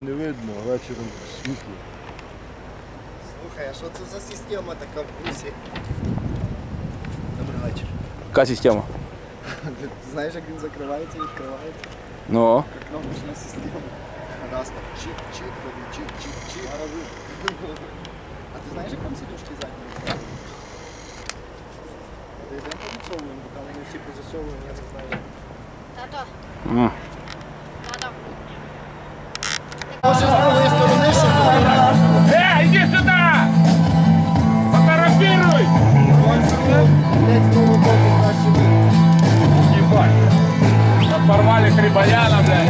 Не видно, а вечором світло. Слухай, а що це за система така в бусі? Добрий вечір. Яка система? Ти знаєш, як він закривається і відкривається? Ну. Як кнопочна система. Раз так, чик-чик, потім чик-чик-чик. А ти знаєш, як там сидушки задні відкриваються? Та йдемо повідсовуємо, бо там вони всі позасовуємо, я не знаю. Тато, М. тато. Τριμπαλιάρα, μπλε.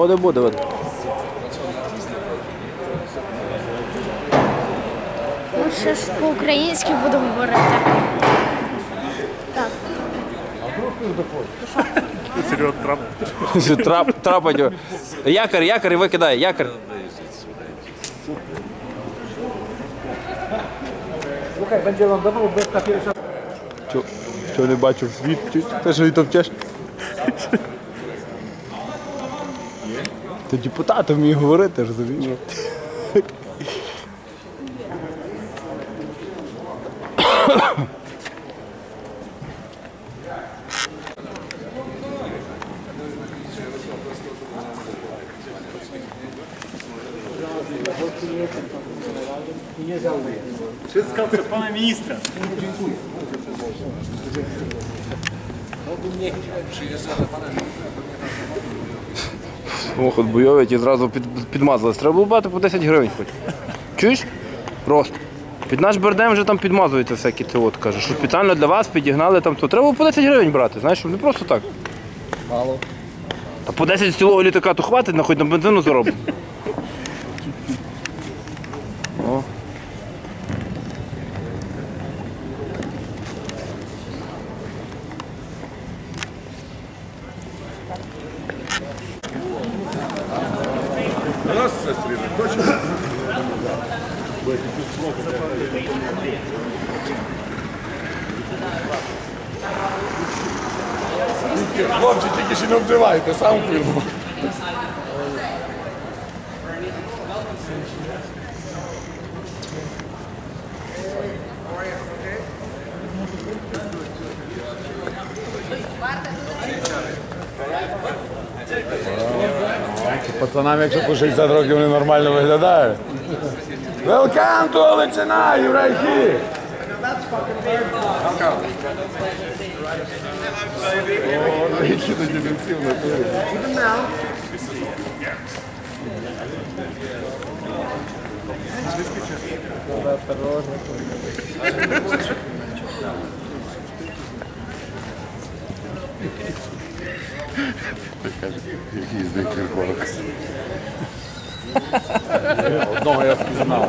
Буде, буде. буде. Ну, ще ж по-українськи буду говорити. Так. Трап, трапать. Якорь, якорь і викидай, якорь. Слухай, lądował bez pierwsza. Що, що не бачив світ? Чи- Те, що Ти депутат вміє говорити, розумієш? Wszystko proszę pana ministra. Ох, от бойовить і зразу під, підмазались. Треба було брати по 10 гривень хоч. Чуєш? Просто. Під наш бердем вже там підмазується всякі це от каже, що спеціально для вас підігнали там то. Треба було по 10 гривень брати, знаєш, щоб не просто так. Мало. А по 10 з цілого літака то хватить, на хоч на бензину заробимо. О. Хлопці, тільки ще не обзивайте, сам пив. Пацанам, якщо по 60 років вони нормально виглядають. Welcome to Олечина, єврейки! О, які тоді бенці Jaki jest Dexter Polak? Noga ja een.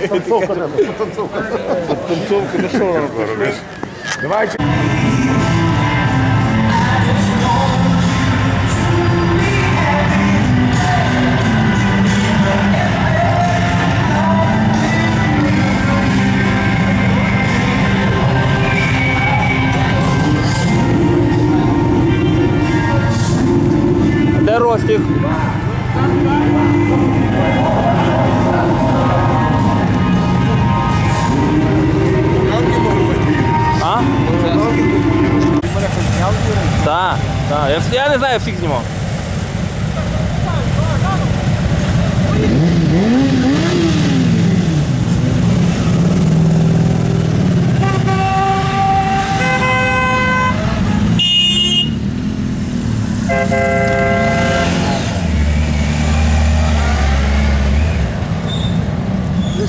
Podtącówka. Podtącówka. Podtącówka. No co robisz? Dawajcie. Де Ростік? А? Да, я, я не знаю, я всіх знімав.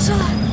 糟了